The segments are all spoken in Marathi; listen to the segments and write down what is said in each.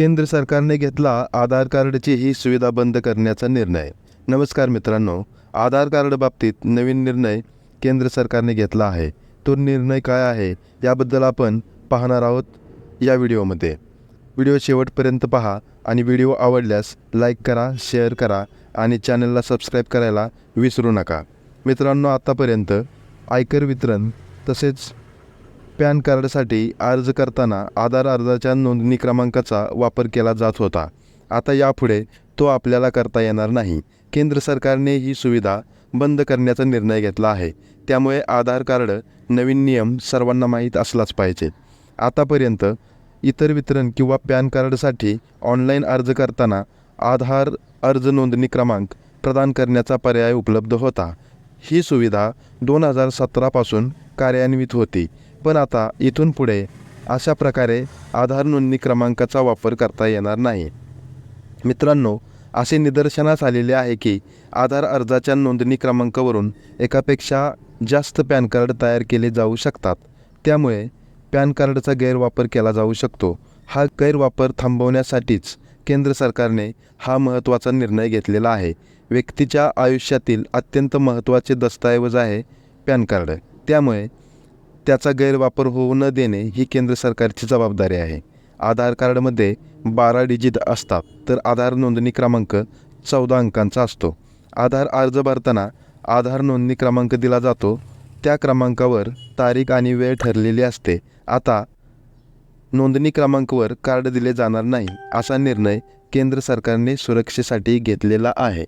केंद्र सरकारने घेतला आधार कार्डची ही सुविधा बंद करण्याचा निर्णय. नमस्कार मित्रांनो आधार कार्ड बाबतीत नवीन निर्णय केंद्र सरकारने घेतला आहे. तो निर्णय काय आहे याबद्दल आपण पाहणार आहोत या व्हिडिओमध्ये. व्हिडिओ शेवटपर्यंत पहा आणि व्हिडिओ आवडल्यास लाईक करा शेअर करा आणि चॅनलला सबस्क्राईब करायला विसरू नका. मित्रांनो आत्तापर्यंत आयकर वितरण तसेच पॅन कार्डसाठी अर्ज करताना आधार अर्जाच्या नोंदणी क्रमांकाचा वापर केला जात होता. आता यापुढे तो आपल्याला करता येणार नाही. केंद्र सरकारने ही सुविधा बंद करण्याचा निर्णय घेतला आहे. त्यामुळे आधार कार्ड नवीन नियम सर्वांना माहीत असलाच पाहिजे. आतापर्यंत इतर वितरण किंवा पॅन कार्डसाठी ऑनलाईन अर्ज करताना आधार अर्ज नोंदणी क्रमांक प्रदान करण्याचा पर्याय उपलब्ध होता. ही सुविधा दोन हजार सतरापासून कार्यान्वित होती. पण आता इथून पुढे अशा प्रकारे आधार नोंदणी क्रमांकाचा वापर करता येणार नाही. मित्रांनो असे निदर्शनास आलेले आहे की आधार अर्जाच्या नोंदणी क्रमांकावरून एकापेक्षा जास्त पॅन कार्ड तयार केले जाऊ शकतात. त्यामुळे पॅन कार्डचा गैरवापर केला जाऊ शकतो. हा गैरवापर थांबवण्यासाठीच केंद्र सरकारने हा महत्त्वाचा निर्णय घेतलेला आहे. व्यक्तीच्या आयुष्यातील अत्यंत महत्त्वाचे दस्तऐवज आहे पॅन कार्ड. त्यामुळे त्याचा गैरवापर होऊ न देणे ही केंद्र सरकारची जबाबदारी आहे. आधार कार्डमध्ये बारा डिजिट असतात तर आधार नोंदणी क्रमांक चौदा अंकांचा असतो. आधार अर्ज भरताना आधार नोंदणी क्रमांक दिला जातो. त्या क्रमांकावर तारीख आणि वेळ ठरलेली असते. आता नोंदणी क्रमांकावर कार्ड दिले जाणार नाही असा निर्णय केंद्र सरकारने सुरक्षेसाठी घेतलेला आहे.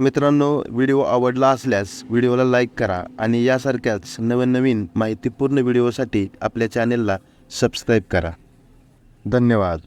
मित्रांनो व्हिडिओ आवडला असल्यास व्हिडिओला लाईक करा आणि यासारख्याच नवीन नवीन माहितीपूर्ण व्हिडिओसाठी आपल्या चॅनेलला सबस्क्राईब करा. धन्यवाद.